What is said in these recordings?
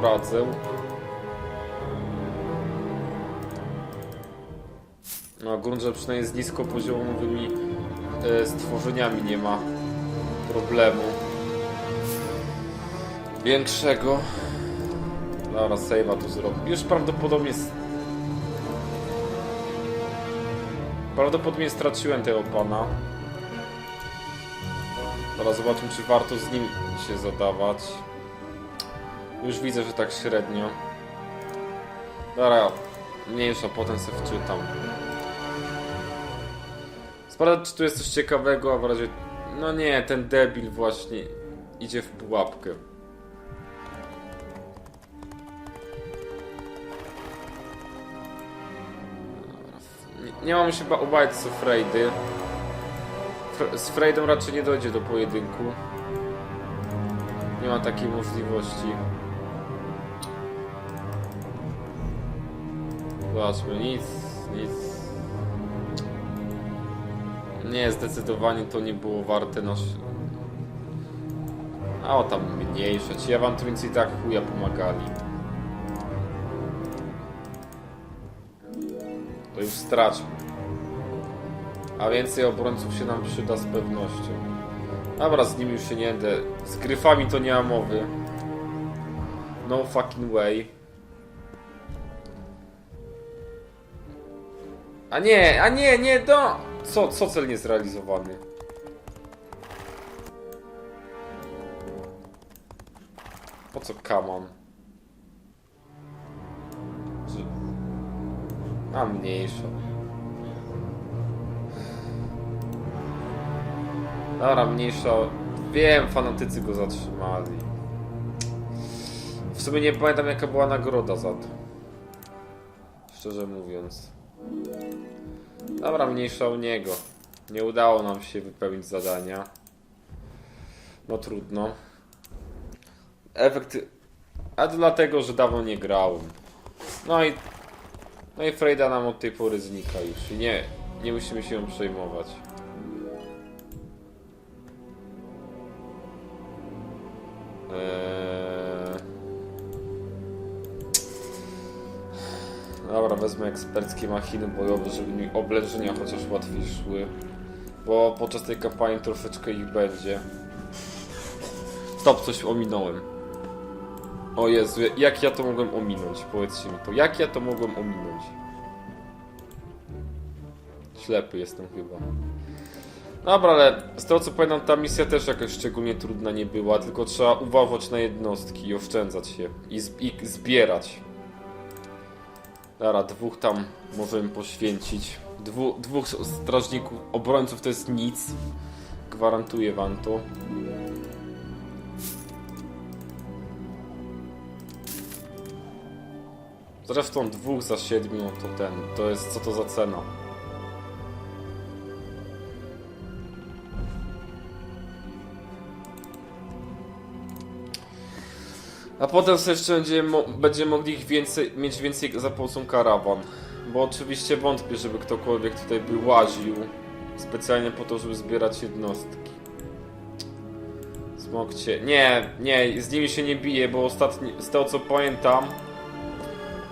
poradzę. No, grunt, że przynajmniej z niskopoziomowymi e, stworzeniami nie ma problemu większego. Dobra, save'a tu zrobię. Już prawdopodobnie... Prawdopodobnie straciłem tego pana. Teraz zobaczmy, czy warto z nim się zadawać. Już widzę, że tak średnio. Dobra, mniejsza, potem sobie wczytam. Sprawdzę, czy tu jest coś ciekawego, a w razie... No nie, ten debil właśnie idzie w pułapkę. Nie, mamy się ba- obawiać co Frejdy. Fre- Z Freydem raczej nie dojdzie do pojedynku. Nie ma takiej możliwości. Zobaczmy, nic, nic. Nie, zdecydowanie to nie było warte nasz... A o tam mniejsze. Ci awanturnicy i tak chuja pomagali. To już straćmy. A więcej obrońców się nam przyda z pewnością. Dobra, z nimi już się nie będę. Z gryfami to nie ma mowy. No fucking way. A nie, a nie, nie, do... Co, co cel niezrealizowany? Po co kaman? A mniejsza. Dobra, mniejsza. Wiem, fanatycy go zatrzymali. W sumie nie pamiętam jaka była nagroda za to. Szczerze mówiąc. Dobra, mniejsza o niego. Nie udało nam się wypełnić zadania. No trudno. Efekt... A dlatego, że dawno nie grałem. No i... No i Frejda nam od tej pory znika już. I nie, nie musimy się ją przejmować. Eee... Dobra, wezmę eksperckie machiny bojowe, żeby mi oblężenia chociaż łatwiej szły. Bo podczas tej kampanii troszeczkę ich będzie. Stop, coś ominąłem. O Jezu, jak ja to mogłem ominąć? Powiedzcie mi to. Jak ja to mogłem ominąć? Ślepy jestem chyba. Dobra, ale z tego co pamiętam, ta misja też jakaś szczególnie trudna nie była, tylko trzeba uważać na jednostki i oszczędzać się. I, i zbierać. Dobra, dwóch tam możemy poświęcić. Dwu, dwóch strażników, obrońców to jest nic. Gwarantuję wam to. Zresztą dwóch za siedmiu to ten, to jest co to za cena. A potem sobie jeszcze będziemy, mo będziemy mogli ich więcej, mieć więcej za pomocą karawan. Bo oczywiście wątpię, żeby ktokolwiek tutaj by łaził specjalnie po to, żeby zbierać jednostki. Smokcie. Nie, nie, z nimi się nie bije, bo ostatni, z tego co pamiętam,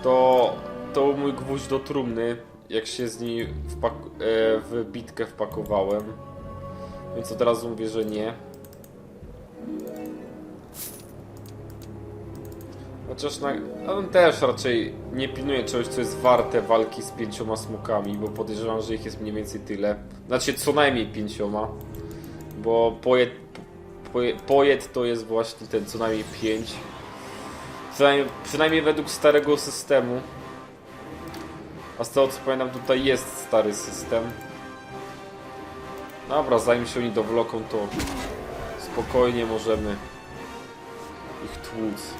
to to był mój gwóźdź do trumny, jak się z e, w bitkę wpakowałem. Więc od razu mówię, że nie. Chociaż na, on też raczej nie pilnuje czegoś, co jest warte walki z pięcioma smokami, bo podejrzewam, że ich jest mniej więcej tyle. Znaczy co najmniej pięcioma, bo pojed, poje, to jest właśnie ten co najmniej pięć. Przynajmniej, przynajmniej według starego systemu. A z tego co pamiętam tutaj jest stary system. Dobra, zanim się oni dowloką to spokojnie możemy ich tłuc.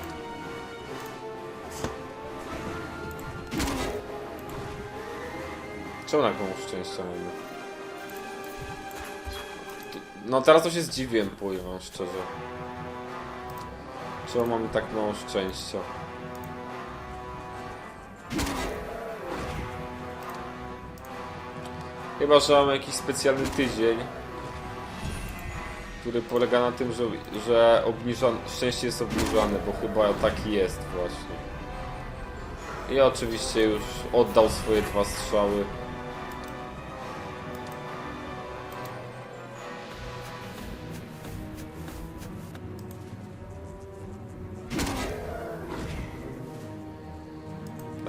Czemu tak mało szczęścia mamy? Tu- No teraz to się zdziwiłem, powiem wam szczerze. Czemu mamy tak mało szczęścia? Chyba, że mamy jakiś specjalny tydzień. który polega na tym, że, że obniżan, szczęście jest obniżane, bo chyba taki jest właśnie. I oczywiście już oddał swoje dwa strzały.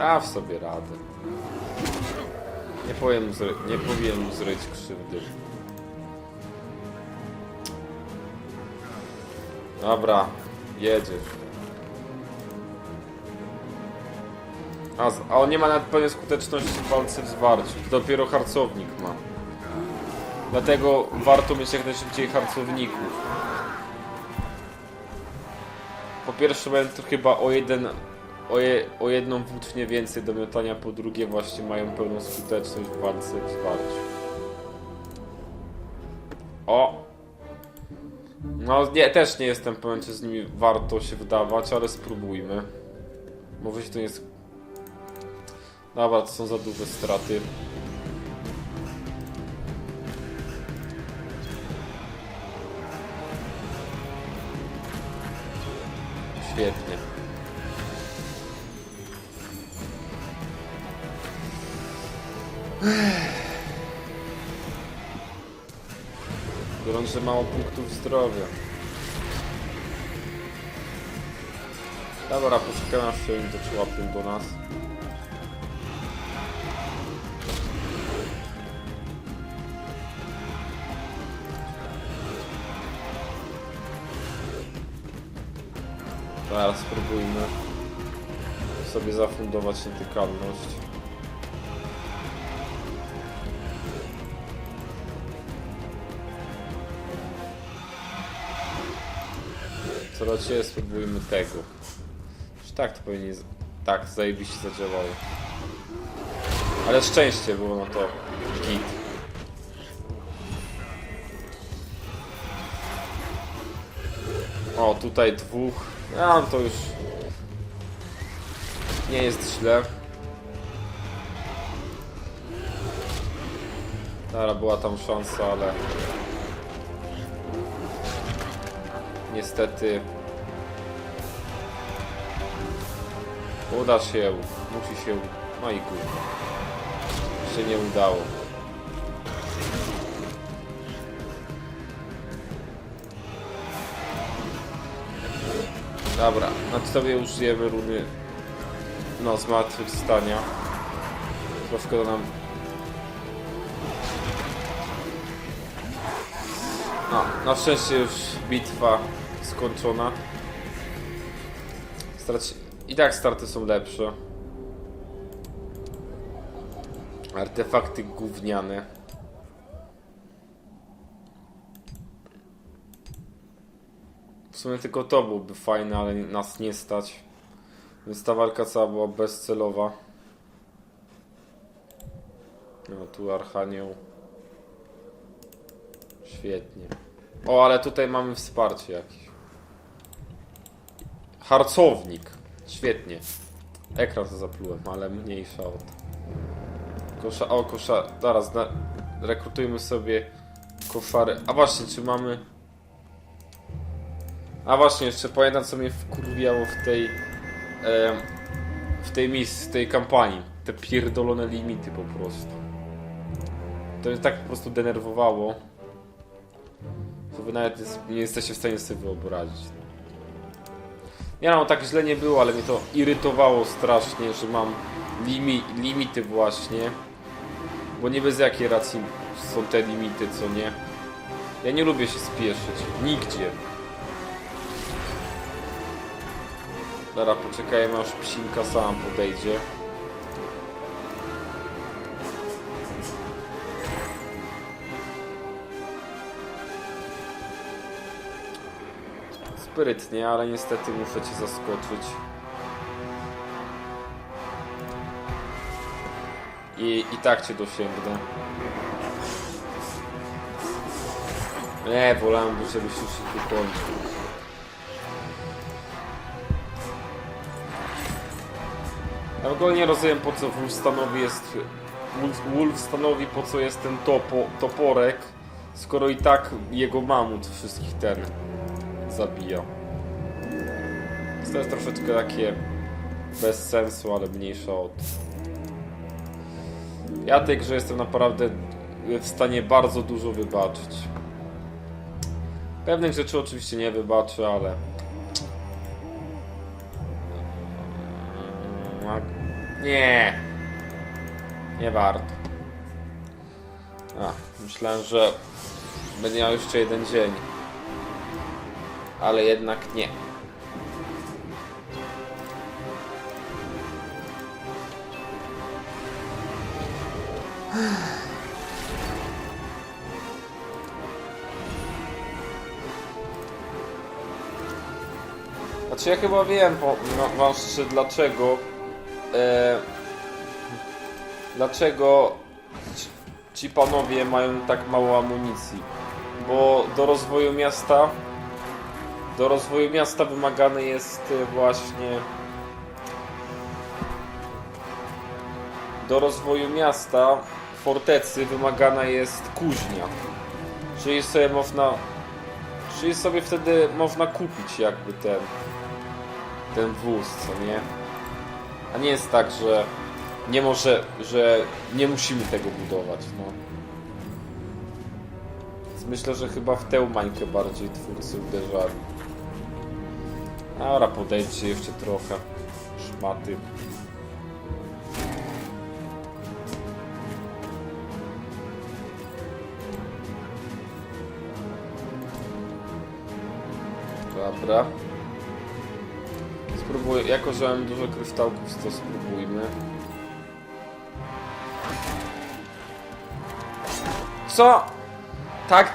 Daw sobie radę. Nie powiem nie powiem zryć krzywdy. Dobra, jedziesz. A, a on nie ma nawet pełnej skuteczności w walce w zwarciu. Dopiero harcownik ma. Dlatego warto mieć jak najszybciej harcowników. Po pierwsze mają tu chyba o jeden o, je, o jedną włócznię więcej do miotania, po drugie właśnie mają pełną skuteczność w walce w zwarciu. O! No nie, też nie jestem pewien, czy z nimi warto się wydawać, ale spróbujmy. Może się to nie... to są za duże straty. Biorąc, że mało punktów zdrowia. Dobra, poczekamy aż się im doczłapią do nas. Teraz spróbujmy sobie zafundować nietykalność. Ciebie spróbujmy tego. Tak to powinien... Tak, zajebiście zadziałało. Ale szczęście było no to git. O, tutaj dwóch. A, to już... Nie jest źle. Dobra, była tam szansa, ale... Niestety... Uda się, musi się... No i kurwa. Się nie udało. Dobra, na sobie użyjemy runy no, zmartwychwstania. Troszkę nam... No, na szczęście już bitwa skończona. Starać... I tak starty są lepsze. Artefakty gówniane. W sumie tylko to byłoby fajne, ale nas nie stać. Więc ta walka cała była bezcelowa. No tu Archanioł. Świetnie. O, ale tutaj mamy wsparcie jakieś. Harcownik. Świetnie. Ekran to zaplułem, ale mniejsza od. Kosza, o, kosza. Zaraz, na, rekrutujmy sobie koszary. A właśnie, czy mamy. A właśnie, jeszcze pamiętam co mnie wkurwiało w tej em, w tej misji, w tej kampanii. Te pierdolone limity po prostu. To mnie tak po prostu denerwowało, że wy nawet nie jesteście w stanie sobie wyobrazić. Nie no, tak źle nie było, ale mnie to irytowało strasznie, że mam limi, limity właśnie. Bo nie bez jakiej racji są te limity, co nie. Ja nie lubię się spieszyć. Nigdzie. Dobra, poczekajmy aż psinka sama podejdzie. Sprytnie, ale niestety muszę cię zaskoczyć. I, i tak cię dosięgnę. Nie, wolałem, żebyś już się tu kończył. Ja w ogóle nie rozumiem po co Wolf stanowi jest... Wolf stanowi po co jest ten topo, toporek Skoro i tak jego mamut wszystkich ten zabija. To jest troszeczkę takie bez sensu, ale mniejsza od. Ja tej grze jestem naprawdę w stanie bardzo dużo wybaczyć. Pewnych rzeczy oczywiście nie wybaczę, ale. Mm, Nie. Nie warto. A, myślałem, że będę miał jeszcze jeden dzień. Ale jednak nie. Znaczy ja chyba wiem po, no, dlaczego e, dlaczego ci, ci panowie mają tak mało amunicji. Bo do rozwoju miasta do rozwoju miasta wymagane jest e, właśnie do rozwoju miasta fortecy wymagana jest kuźnia. Czyli sobie można Czyli sobie wtedy można kupić jakby ten ten wóz, co nie? A nie jest tak, że nie może, że nie musimy tego budować, no. Więc myślę, że chyba w tę mańkę bardziej twórcy uderzali. Dobra, podejdźcie jeszcze trochę. Szmaty. Dobra. Spróbuję, jako że mam dużo kryształków, to spróbujmy. Co? Tak?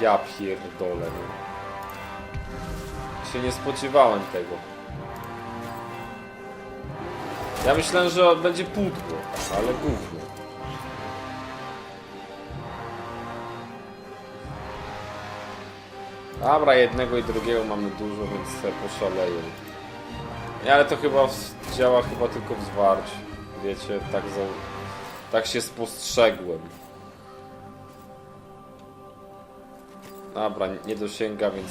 Ja pierdolę. Się nie spodziewałem tego. Ja myślałem, że będzie pudło, ale gówno. Dobra, jednego i drugiego mamy dużo, więc sobie poszaleję. Ale to chyba działa chyba tylko w zwarciu. Wiecie, tak, za, tak się spostrzegłem. Dobra, nie dosięga, więc...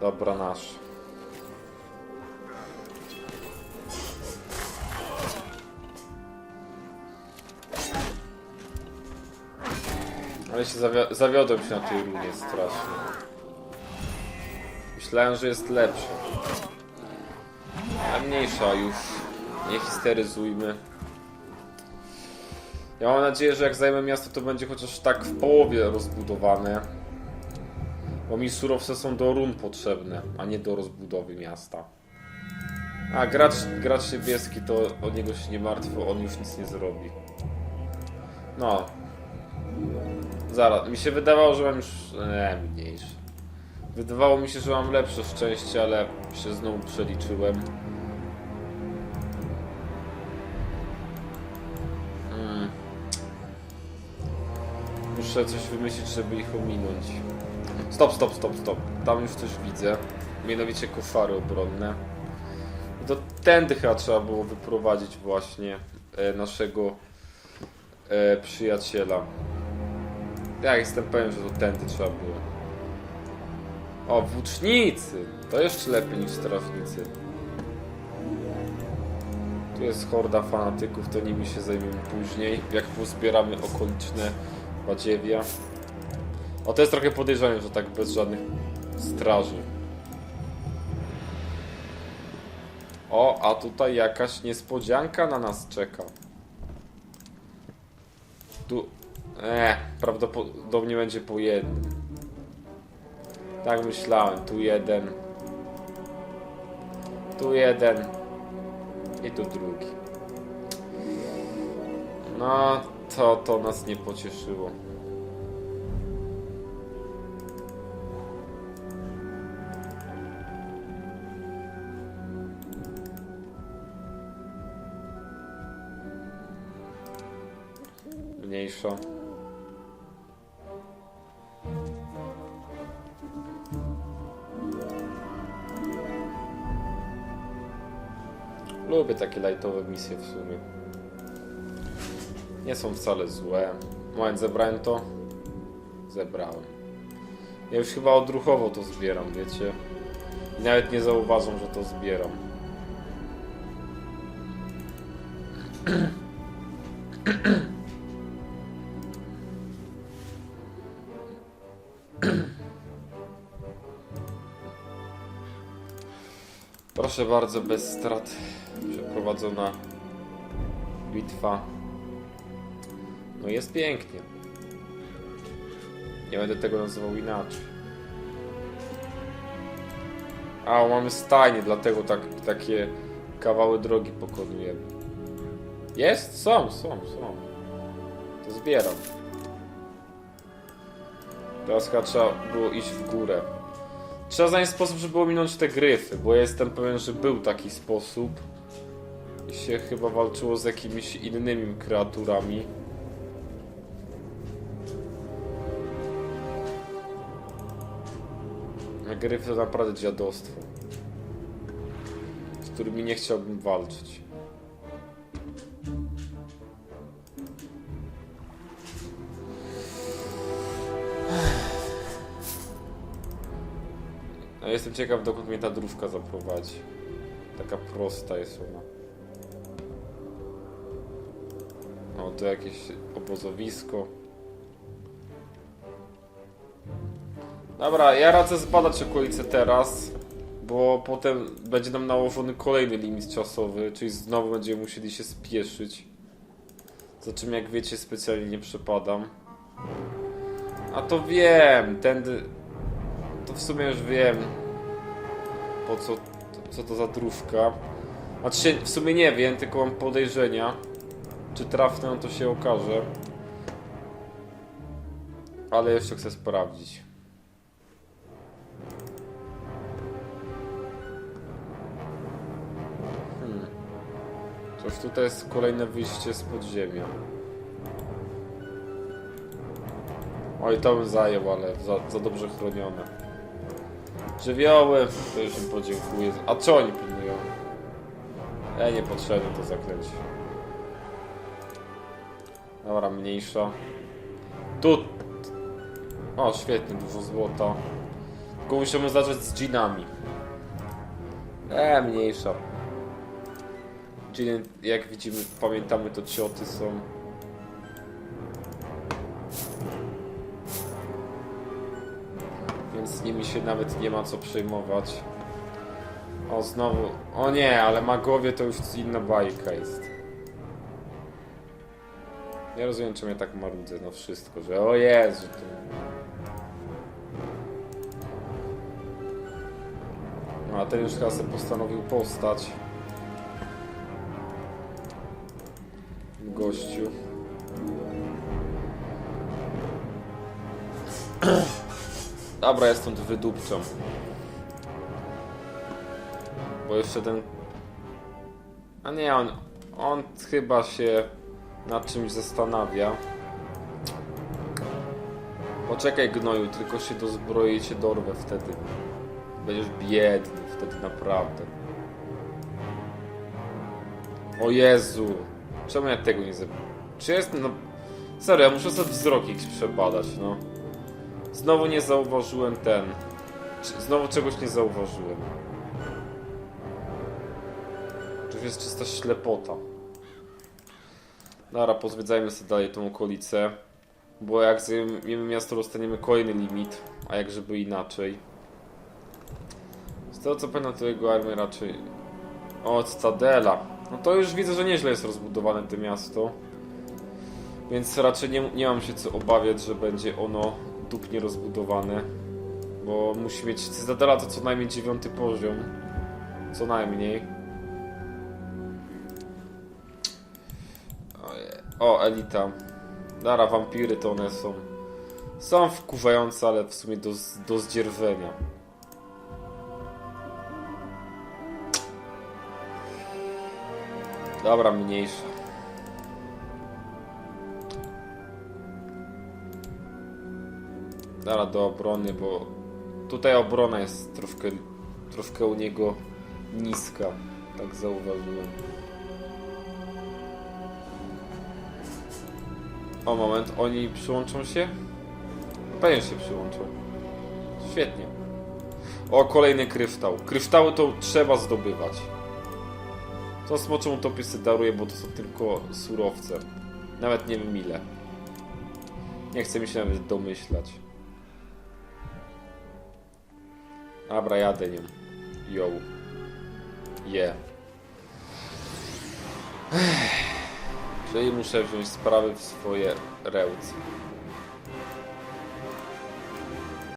Dobra, nasz. Ale się zawio zawiodłem się na tej runie strasznie. Myślałem, że jest lepszy. Ale mniejsza już. Nie histeryzujmy. Ja mam nadzieję, że jak zajmę miasto, to będzie chociaż tak w połowie rozbudowane. Bo mi surowce są do run potrzebne, a nie do rozbudowy miasta. A gracz, gracz niebieski to o niego się nie martwię, on już nic nie zrobi. No. Zaraz, mi się wydawało, że mam już... Nie, mniejszy. Wydawało mi się, że mam lepsze szczęście, ale się znowu przeliczyłem. Muszę coś wymyślić, żeby ich ominąć. Stop, stop, stop, stop. Tam już coś widzę. Mianowicie koszary obronne. I to tędy chyba trzeba było wyprowadzić właśnie e, naszego e, przyjaciela. Ja jestem pewien, że to tędy trzeba było. O, włócznicy! To jeszcze lepiej niż strażnicy. Tu jest horda fanatyków, to nimi się zajmiemy później, jak pozbieramy okoliczne badziewia. O, to jest trochę podejrzane, że tak bez żadnych straży. O, a tutaj jakaś niespodzianka na nas czeka. Tu... Eee, prawdopodobnie będzie po jednym. Tak myślałem, tu jeden. Tu jeden. I tu drugi. No, to, to nas nie pocieszyło. Mniejsza. Lubię takie lightowe misje w sumie. Nie są wcale złe. Moment, zebrałem to. zebrałem. Ja już chyba odruchowo to zbieram, wiecie? I nawet nie zauważam, że to zbieram. Proszę bardzo, bez strat przeprowadzona bitwa. No jest pięknie. Nie będę tego nazywał inaczej. A, mamy stajnie, dlatego tak, takie kawały drogi pokonujemy. Jest? Są, są, są. To zbieram. Teraz chyba trzeba było iść w górę. Trzeba znaleźć sposób, żeby ominąć te gryfy, bo ja jestem pewien, że był taki sposób. I się chyba walczyło z jakimiś innymi kreaturami. Gryfy to naprawdę dziadostwo. Z którymi nie chciałbym walczyć. No, jestem ciekaw, dokąd mnie ta drówka zaprowadzi. Taka prosta jest ona. O, to jakieś obozowisko. Dobra, ja radzę zbadać okolice teraz, bo potem będzie nam nałożony kolejny limit czasowy, czyli znowu będziemy musieli się spieszyć. Za czym, jak wiecie, specjalnie nie przepadam. A to wiem, tędy... To w sumie już wiem, po co, co to za drówka. Znaczy, w sumie nie wiem, tylko mam podejrzenia. Czy trafne, to się okaże. Ale jeszcze chcę sprawdzić. Coś tutaj jest kolejne wyjście z podziemia. Oj, to bym zajął, ale za, za dobrze chronione. Żywioły, to już im podziękuję. A co oni pilnują? Ja nie to zaklęcie. Dobra, mniejsza. Tu. O, świetnie, dużo złota. Tylko musimy zacząć z dżinami. E, mniejsza. Dżiny, jak widzimy, pamiętamy, to cioty są. Więc z nimi się nawet nie ma co przejmować. O, znowu. O nie, ale magowie to już inna bajka jest. Nie rozumiem, czemu ja tak marudzę no wszystko, że o Jezu, to... No, a ten już chyba postanowił postać. Gościu. Dobra, ja stąd wydupczam. Bo jeszcze ten... A nie, on... On chyba się nad czymś zastanawia. Poczekaj gnoju, tylko się dozbroję i cię dorwę wtedy. Będziesz biedny wtedy naprawdę. O Jezu! Czemu ja tego nie zrobiłem? Czy jest... No... Serio, ja muszę sobie wzrok jakiś przebadać, no. Znowu nie zauważyłem ten. Znowu czegoś nie zauważyłem. Czy jest czysta ślepota? Dobra, pozwiedzajmy sobie dalej tą okolicę. Bo jak zajmiemy miasto, dostaniemy kolejny limit. A jak żeby inaczej. Z tego co pamiętam, to jego armię raczej... O, Cytadela. No to już widzę, że nieźle jest rozbudowane to miasto. Więc raczej nie, nie mam się co obawiać, że będzie ono dupnie rozbudowane. Bo musi mieć Cytadela to co najmniej dziewiąty poziom. Co najmniej. O, Elita. Dara, wampiry to one są. Są wkurzające, ale w sumie do, do zdzierżenia. Dobra, mniejsza. Dara do obrony, bo tutaj obrona jest troszkę, troszkę u niego niska. Tak zauważyłem. O moment, oni przyłączą się? pewnie się przyłączą. Świetnie. O, kolejny kryształ. Kryształy to trzeba zdobywać. To smoczą utopię sobie daruję, bo to są tylko surowce. Nawet nie wiem ile. Nie chcę mi się nawet domyślać. Dobra, jadę nią. Yo. Je. Czyli muszę wziąć sprawy w swoje ręce.